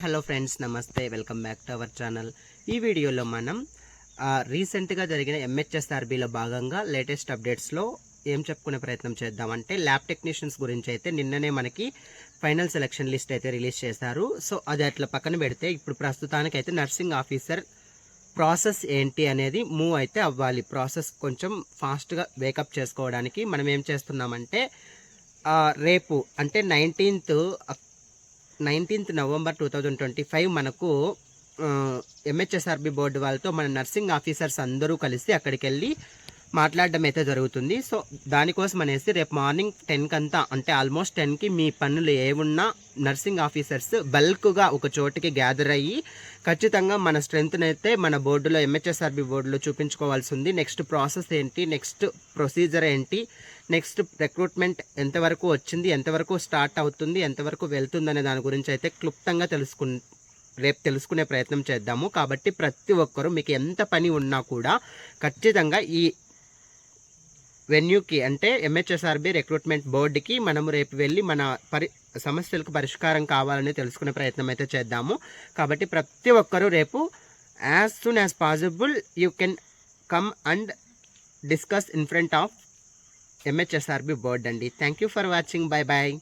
Hello friends నమస్తే welcome back to our channel ఈ వీడియోలో మనం రీసెంట్గా జరిగిన ఎంహెచ్ఎస్ఆర్బీలో భాగంగా లేటెస్ట్ అప్డేట్స్లో ఏం చెప్పుకునే ప్రయత్నం చేద్దామంటే ల్యాబ్ టెక్నీషియన్స్ గురించి అయితే నిన్ననే మనకి ఫైనల్ సెలక్షన్ లిస్ట్ అయితే రిలీజ్ చేశారు. సో అది అట్లా పక్కన పెడితే ఇప్పుడు ప్రస్తుతానికి అయితే నర్సింగ్ ఆఫీసర్ ప్రాసెస్ ఏంటి అనేది మూవ్ అయితే అవ్వాలి. ప్రాసెస్ కొంచెం ఫాస్ట్గా వేకప్ చేసుకోవడానికి మనం ఏం చేస్తున్నామంటే రేపు అంటే nineteenth nineteenth November two thousand twenty five మనకు ఎంహెచ్ఎస్ఆర్బి బోర్డు వాళ్ళతో మన నర్సింగ్ ఆఫీసర్స్ అందరూ కలిసి అక్కడికి వెళ్ళి మాట్లాడడం అయితే జరుగుతుంది. సో దానికోసం అనేసి రేపు మార్నింగ్ టెన్కి అంతా అంటే ఆల్మోస్ట్ టెన్కి మీ పనులు ఏమున్నా నర్సింగ్ ఆఫీసర్స్ బల్క్గా ఒక చోటుకి గ్యాదర్ అయ్యి ఖచ్చితంగా మన స్ట్రెంత్ని అయితే మన బోర్డులో ఎంహెచ్ఎస్ఆర్బి బోర్డులో చూపించుకోవాల్సి ఉంది నెక్స్ట్ ప్రాసెస్ ఏంటి? నెక్స్ట్ ప్రొసీజర్ ఏంటి? నెక్స్ట్ రిక్రూట్మెంట్ ఎంతవరకు వచ్చింది? ఎంతవరకు స్టార్ట్ అవుతుంది? ఎంతవరకు వెళ్తుంది అనే దాని గురించి అయితే క్లుప్తంగా తెలుసుకు రేపు తెలుసుకునే ప్రయత్నం చేద్దాము. కాబట్టి ప్రతి ఒక్కరూ మీకు ఎంత పని ఉన్నా కూడా ఖచ్చితంగా ఈ వెన్యూకి అంటే ఎంహెచ్ఎస్ఆర్బి రిక్రూట్మెంట్ బోర్డుకి మనము రేపు వెళ్ళి మన పరి సమస్యలకు పరిష్కారం కావాలని తెలుసుకునే ప్రయత్నం అయితే చేద్దాము. కాబట్టి ప్రతి ఒక్కరూ రేపు as soon as possible you can come and discuss in front of MHSRB board అండి. Thank you for watching bye bye